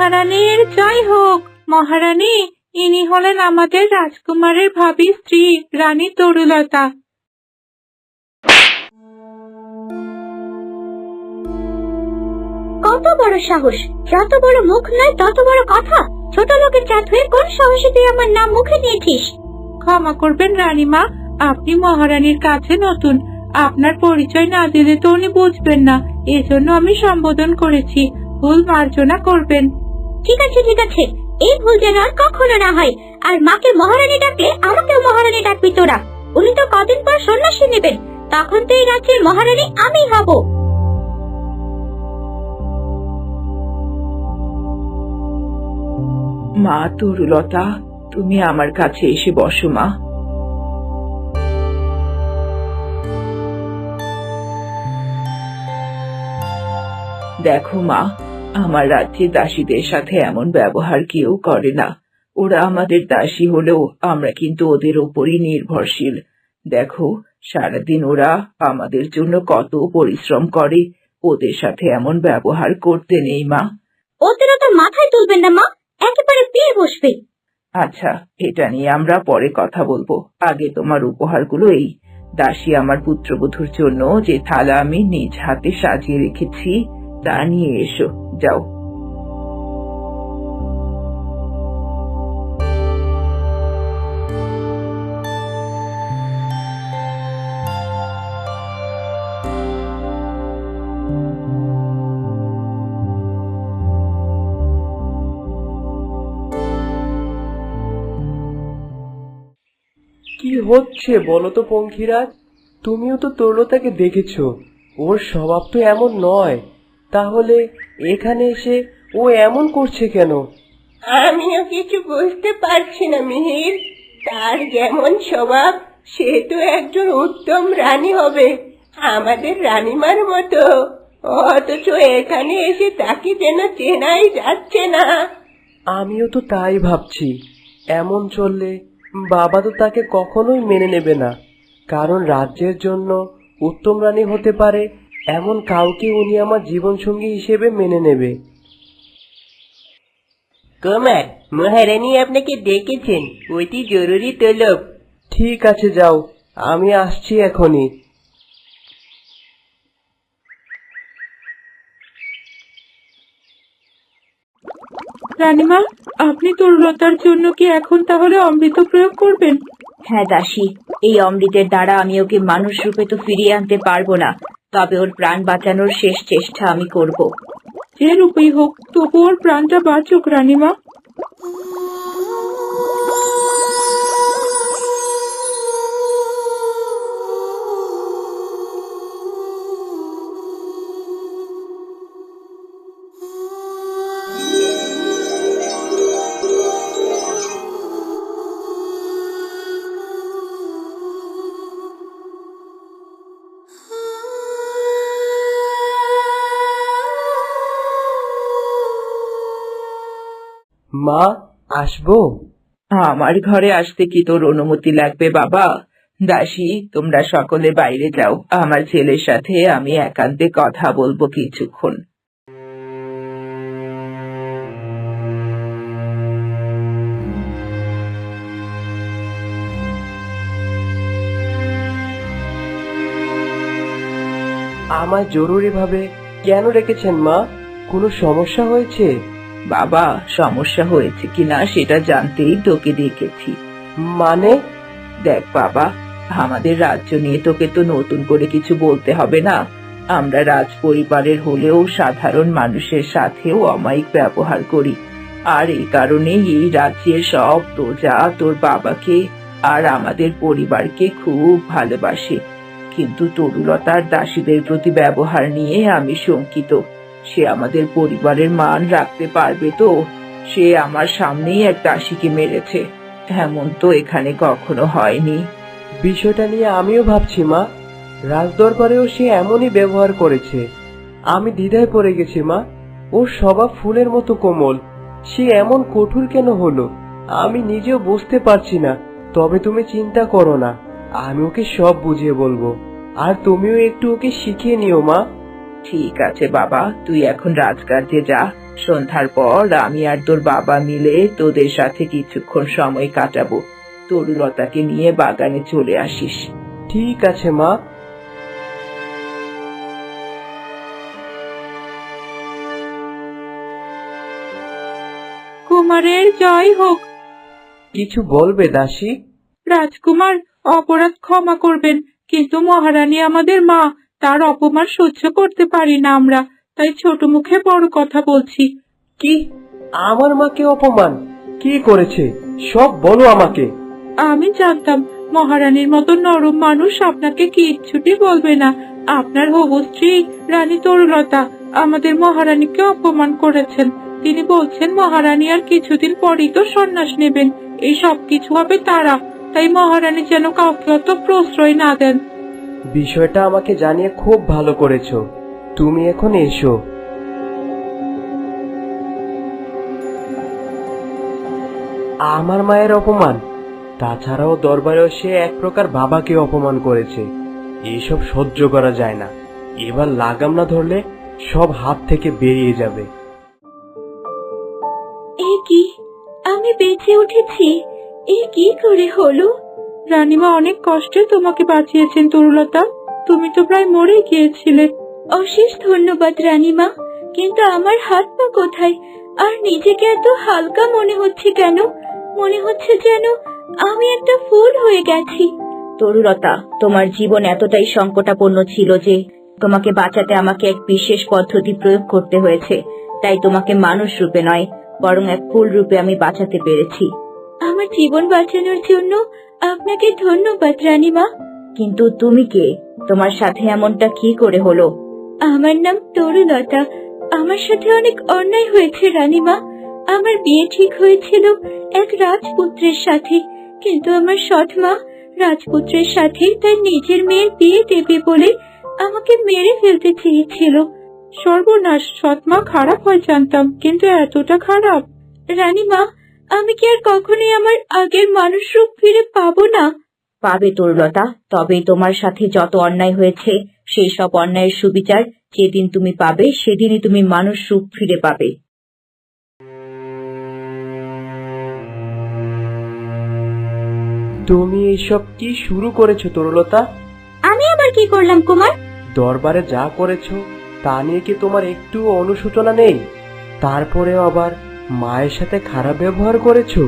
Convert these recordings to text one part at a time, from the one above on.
মহারানীর জয় হোক। মহারানী ইনি হলেন আমাদের রাজকুমারের ভাবি স্ত্রী রানী তরুলতা। কত বড় সাহস যত বড় মুখ নয় তত বড় কথা। ছোট লোকের জাত হয়ে কোন সাহসে তুই আমার নাম মুখে নিয়েছিস? ক্ষমা করবেন রানীমা আপনি মহারানীর কাছে নতুন। আপনার পরিচয় না দিলে তো উনি বুঝবেন না। এজন্য আমি সম্বোধন করেছি। ভুল মার্জনা করবেন। ঠিক আছে ঠিক আছে। এই ভুল যেন আর কখনো না হয়। আর মাকে মহারানী ডাকলে আমাকেও মহারানী ডাকবি তোরা। উনি তো কদিন পর সন্ন্যাসী নেবেন। তখন তো এই রাজ্যের মহারানী আমি হব। মা তরুলতা, তুমি আমার কাছে এসে বসো, মা। দেখো, মা আমার রাজ্যের দাসীদের সাথে এমন ব্যবহার কেউ করে না। ওরা আমাদের দাসী হলেও আমরা কিন্তু ওদের ওপরই নির্ভরশীল। দেখো সারাদিন ওরা আমাদের জন্য কত পরিশ্রম করে। ওদের সাথে এমন ব্যবহার করতে নেই মা। ওদেরও তো মাথায় তুলবেন না মা। একেবারে পিয়ে বসবে। আচ্ছা এটা নিয়ে আমরা পরে কথা বলব। আগে তোমার উপহারগুলো এই দাসী আমার পুত্রবধূর জন্য যে থালা আমি নিজ হাতে সাজিয়ে রেখেছি তা নিয়ে এসো। যাও। কি হচ্ছে বলো তো পঙ্খিরাজ? তুমিও তো তরলতাকে দেখেছ। ওর স্বভাব তো এমন নয়। তাহলে এখানে এসে ও এমন করছে কেন? আমিও কিছু বুঝতে পারছি না মিহির। তার যেমন স্বভাব সে তো একজন উত্তম রানী হবে আমাদের রানীমার মতো। অথচ এখানে এসে তাকে যেন চেনাই যাচ্ছে না। আমিও তো তাই ভাবছি। এমন চললে বাবা তো তাকে কখনোই মেনে নেবে না কারণ রাজ্যের জন্য উত্তম রানী হতে পারে এমন কাউকে উনি আমার জীবনসঙ্গী হিসেবে মেনে নেবে। কুমার মহারানী আপনাকে ডেকেছেন। ওইটি জরুরি তলব ঠিক আছে যাও। আমি আসছি এখনই। রানীমা আপনি তরুলতার জন্য কি এখন তাহলে অমৃত প্রয়োগ করবেন? হ্যাঁ দাসী। এই অমৃতের দ্বারা আমি ওকে মানুষ রূপে তো ফিরিয়ে আনতে পারব না। তবে ওর প্রাণ বাঁচানোর শেষ চেষ্টা আমি করব। যে রূপেই হোক, তবু ওর প্রাণটা বাঁচুক, রানীমা। মা আসব। আমার ঘরে আসতে কি তোর অনুমতি লাগবে বাবা? দাসী তোমরা সকলে বাইরে যাও। আমার ছেলের সাথে আমি একান্তে কথা বলব কিছুক্ষণ। আমায় জরুরিভাবে কেন রেখেছেন মা? কোনো সমস্যা হয়েছে? বাবা সমস্যা হয়েছে কিনা সেটা জানতেই তোকে ডেকেছি মানে? দেখ বাবা আমাদের রাজ্য নিয়ে তোকে তো নতুন করে কিছু বলতে হবে না। আমরা রাজ পরিবারের হলেও সাধারণ মানুষের সাথেও অমায়িক ব্যবহার করি। আর এই কারণেই এই রাজ্যের সব প্রজা তোর বাবাকে আর আমাদের পরিবারকে খুব ভালোবাসে। কিন্তু তরুলতার দাসীদের প্রতি ব্যবহার নিয়ে আমি শঙ্কিত। সে আমাদের পরিবারের মান রাখতে পারবে তো? সে আমার সামনেই এক দাসীকে মেরেছে। এমন তো এখানে কখনো হয়নি। বিষয়টা নিয়ে আমিও ভাবছি, মা। রাজদরবারেও সে এমনই ব্যবহার করেছে। আমি দ্বিধায় পড়ে গেছি, মা। ওর স্বভাব ফুলের মতো কোমল। সে এমন কঠোর কেন হলো? আমি নিজেও বুঝতে পারছি না। তবে তুমি চিন্তা করো না। আমি ওকে সব বুঝিয়ে বলব। আর তুমিও একটু ওকে শিখিয়ে নিও, মা। ঠিক আছে বাবা তুই এখন রাজকার্যে যা। সন্ধ্যার পর আমি আর তোর বাবা মিলে তোদের সাথে কিছুক্ষণ সময় কাটাবো। তরুলতাকে নিয়ে বাগানে চলে আসিস। ঠিক আছে মা। কুমারের জয় হোক। কিছু বলবে দাসী? রাজকুমার অপরাধ ক্ষমা করবেন কিন্তু মহারানী আমাদের মা তার অপমান সহ্য করতে পারি না আমরা। তাই ছোট মুখে বড় কথা বলছি। কি? আমার মাকে অপমান? কি করেছে? সব বলো আমাকে। আমি জানতাম মহারানীর মতো নরম মানুষ আপনাকে কিচ্ছুটি বলবে না। আপনার হবু স্ত্রী রানী তরুলতা আমাদের মহারানীকে অপমান করেছেন। তিনি বলছেন মহারানী আর কিছুদিন পরেই তো সন্ন্যাস নেবেন। এই সব কিছু হবে তারা। তাই মহারানী যেন কাউকে অত প্রশ্রয় না দেন। বিষয়টা আমাকে জানিয়ে খুব ভালো করেছ। তুমি এখন এসো। আমার মায়ের অপমান। তাছাড়াও দরবারেও সে এক প্রকার বাবাকে অপমান করেছে। এইসব সহ্য করা যায় না। এবার লাগাম না ধরলে সব হাত থেকে বেরিয়ে যাবে। এ কি? আমি বেঁচে উঠেছি। এ কি করে হলো? রানীমা অনেক কষ্টে তোমাকে বাঁচিয়েছেন তরুলতা। তুমি তো প্রায় মরে গিয়েছিলে। অশেষ ধন্যবাদ রানীমা কিন্তু আমার হাত পা কোথায়? আর নিজেকে এত হালকা মনে হচ্ছে কেন? মনে হচ্ছে যেন আমি একটা ফুল হয়ে গেছি। তরুলতা তোমার জীবন এতটাই সংকটাপন্ন ছিল যে তোমাকে বাঁচাতে আমাকে এক বিশেষ পদ্ধতি প্রয়োগ করতে হয়েছে। তাই তোমাকে মানুষ রূপে নয় বরং এক ফুল রূপে আমি বাঁচাতে পেরেছি। আমার জীবন বাঁচানোর জন্য আপনাকে ধন্যবাদ, রানীমা। কিন্তু তুমি কে? তোমার সাথে এমনটা কি করে হলো? আমার নাম তরুলতা। আমার সাথে অনেক অন্যায় হয়েছে, রানীমা। আমার বিয়ে ঠিক হয়েছিল এক রাজপুত্রের সাথে। কিন্তু আমার সৎ মা রাজপুত্রের সাথে তার নিজের মেয়ের বিয়ে দেবে বলে আমাকে মেরে ফেলতে চেয়েছিল। সর্বনাশ সৎমা খারাপ হয় জানতাম, কিন্তু এতটা খারাপ। রানীমা আমি কি আর কখনোই আমার আগের মানুষ রূপ ফিরে পাবো না? পাবে তরুলতা তবে তোমার সাথে যত অন্যায় হয়েছে সেই সব অন্যায়ের সুবিচার যেদিন তুমি পাবে সেদিনই তুমি মানুষ রূপ ফিরে পাবে। তুমি এইসব কি শুরু করেছ তরুলতা আমি আবার কি করলাম কুমার? দরবারে যা করেছ তা নিয়ে কি তোমার একটু অনুশোচনা নেই? তারপরে আবার মায়ের সাথে খারাপ ব্যবহার করেছ?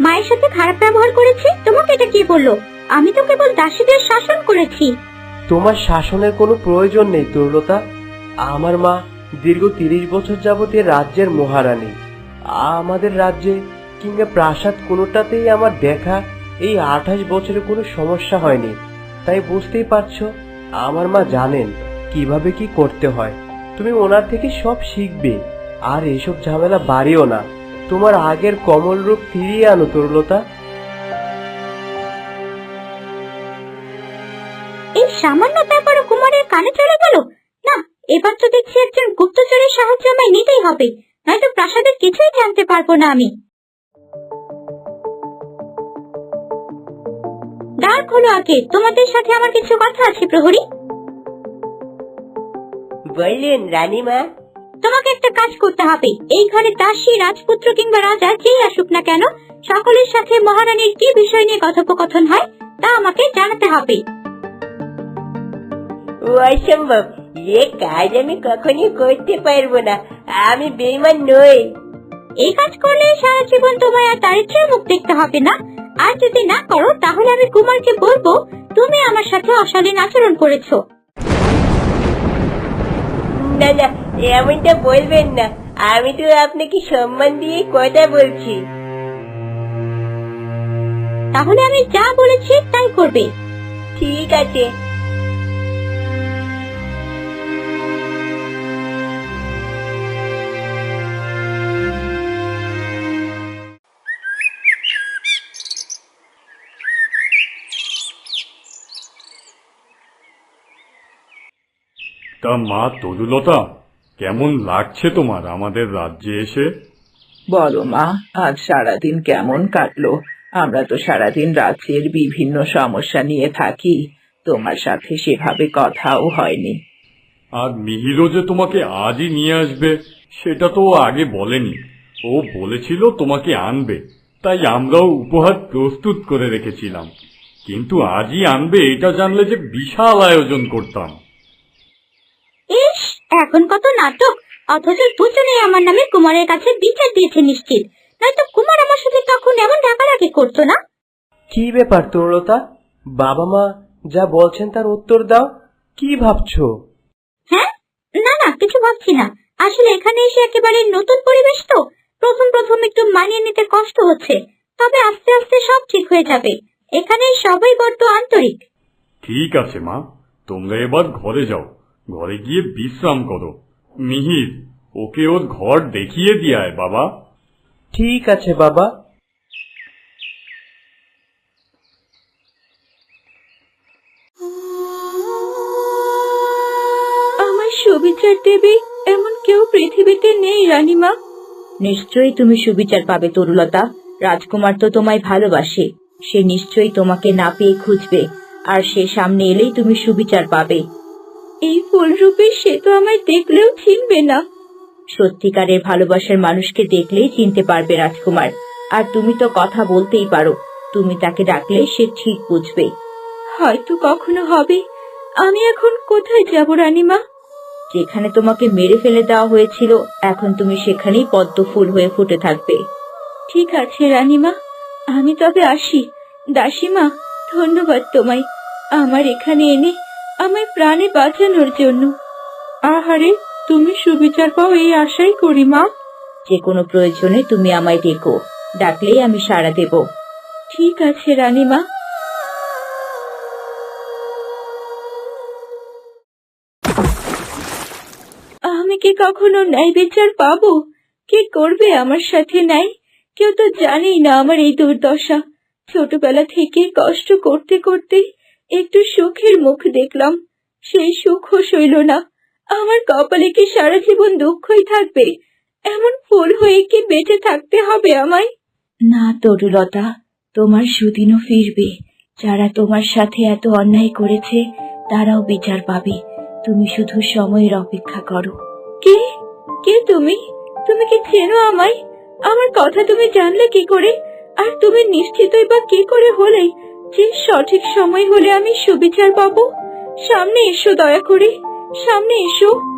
মায়ের সাথে খারাপ ব্যবহার করেছি? তোমাকে এটা কি বলল? আমি তো কেবল দাসীদের শাসন করেছি। তোমার শাসনের কোনো প্রয়োজন নেই তরুলতা আমার মা দীর্ঘ তিরিশ বছর যাবত এ রাজ্যের মহারানী। আমাদের রাজ্যে কিংবা প্রাসাদ কোনোটাতেই আমার দেখা এই আঠাশ বছরে কোনো সমস্যা হয়নি। তাই বুঝতেই পারছ আমার মা জানেন কীভাবে কি করতে হয়। তুমি ওনার থেকে সব শিখবে। আর এসব ঝামেলা বাড়িও না। তোমার আগের কমল রূপ ফিরিয়ে আনো তরুলতা। এই সামান্য ব্যাপারও কুমারের কানে চলে গেল? না এবার তো দেখছি একজন গুপ্তচরের সাহায্য আমায় নিতেই হবে। নয়তো প্রাসাদের কিছুই জানতে পারব না আমি। দ্বার খোলো আগে তোমাদের সাথে আমার কিছু কথা আছে প্রহরী। বললেন রানীমা। তোমাকে একটা কাজ করতে হবে। এই ঘরে দাসী রাজপুত্র কিংবা রাজা যেই আসুক না কেন সকলের সাথে মহারানীর কি বিষয় নিয়ে কথোপকথন হয় তা আমাকে জানাতে হবে। অসম্ভব। এ কাজ আমি কখনই করতে পারব না। আমি বেইমান নই। এই কাজ করলে সারা জীবন তোমায় আর মুখ দেখতে হবে না। আর যদি না করো তাহলে আমি কুমারকে বলব তুমি আমার সাথে অশালীন আচরণ করেছ। না না এমনটা বলবেন না। আমি তো আপনাকে সম্মান দিয়ে কথা বলছি। তাহলে আমি যা বলেছি তাই করবে। ঠিক আছে। তা মা তরুলতা কেমন লাগছে তোমার? আমাদের রাজ্যে এসে? বলো মা আজ সারাদিন কেমন কাটলো? আমরা তো সারাদিন রাজ্যের বিভিন্ন সমস্যা নিয়ে থাকি। তোমার সাথে সেভাবে কথাও হয়নি। আর মিহিরও যে তোমাকে আজই নিয়ে আসবে সেটা তো ও আগে বলেনি। ও বলেছিল তোমাকে আনবে তাই আমরাও উপহার প্রস্তুত করে রেখেছিলাম। কিন্তু আজই আনবে এটা জানলে যে বিশাল আয়োজন করতাম। এখন কত নাটক? অথচ দুজনেই আমার নামে কুমারের কাছে বিচার দিয়েছে নিশ্চিত। নয়তো কুমার আমার সাথে তখন এমন ডাকাডাকি করতো না? কি ব্যাপার তরুলতা বাবা মা যা বলছেন তার উত্তর দাও। কি ভাবছ? হ্যাঁ? না না কিছু ভাবছি না। আসলে এখানে এসে একেবারে নতুন পরিবেশ তো। প্রথম প্রথম একটু মানিয়ে নিতে কষ্ট হচ্ছে। তবে আস্তে আস্তে সব ঠিক হয়ে যাবে। এখানে সবাই বড্ড আন্তরিক। ঠিক আছে মা তোমরা এবার ঘরে যাও। ঘরে গিয়ে বিশ্রাম করো। মিহির ওকে ওর ঘর দেখিয়ে দিয়ায় বাবা। ঠিক আছে বাবা। আমার সুবিচার দেবে এমন কেউ পৃথিবীতে নেই রানীমা। নিশ্চয়ই তুমি সুবিচার পাবে তরুলতা। রাজকুমার তো তোমায় ভালোবাসে। সে নিশ্চয়ই তোমাকে না পেয়ে খুঁজবে। আর সে সামনে এলেই তুমি সুবিচার পাবে। এই ফুলরূপে সে তো আমায় দেখলেও চিনবে না। সত্যিকারের ভালোবাসার মানুষকে দেখলেই চিনতে পারবে রাজকুমার। আর তুমি তো কথা বলতেই পারো। তুমি তাকে ডাকলে সে ঠিক বুঝবে। হয়তো কখনো হবে। আমি এখন কোথায় যাব, রানীমা? যেখানে তোমাকে মেরে ফেলে দেওয়া হয়েছিল, এখন তুমি সেখানেই পদ্ম ফুল হয়ে ফুটে থাকবে। ঠিক আছে, রানীমা। আমি তবে আসি। দাসীমা, ধন্যবাদ তোমায়। আমার এখানে এনে আমায় প্রাণে বাঁচানোর জন্য। আহারে তুমি সুবিচার পাও এই আশাই করি মা। যে কোনো প্রয়োজনে তুমি আমায় ডেকো। ডাকলেই আমি সাড়া দেব। ঠিক আছে রানীমা। আমি কি কখনো ন্যায় বিচার পাবো? কে করবে আমার সাথে ন্যায়? কেউ তো জানেই না আমার এই দুর্দশা। ছোটবেলা থেকে কষ্ট করতে করতে একটু সুখের মুখ দেখলাম। সেই সুখও সইল না। আমার কপালে কি সারা জীবন দুঃখই থাকবে? এমন ফুল হয়ে কি বেঁচে থাকতে হবে আমায়? না তরুলতা তোমার সুদিনও ফিরবে। যারা তোমার সাথে এত অন্যায় করেছে তারাও বিচার পাবে। তুমি শুধু সময়ের অপেক্ষা করো। কে? কে তুমি? তুমি কি চেনো আমায়? আমার কথা তুমি জানলে কি করে? আর তুমি নিশ্চিতই বা কি করে হলে? যে সঠিক সময় হলে আমি সুবিচার পাবো? সামনে এসো দয়া করে সামনে এসো।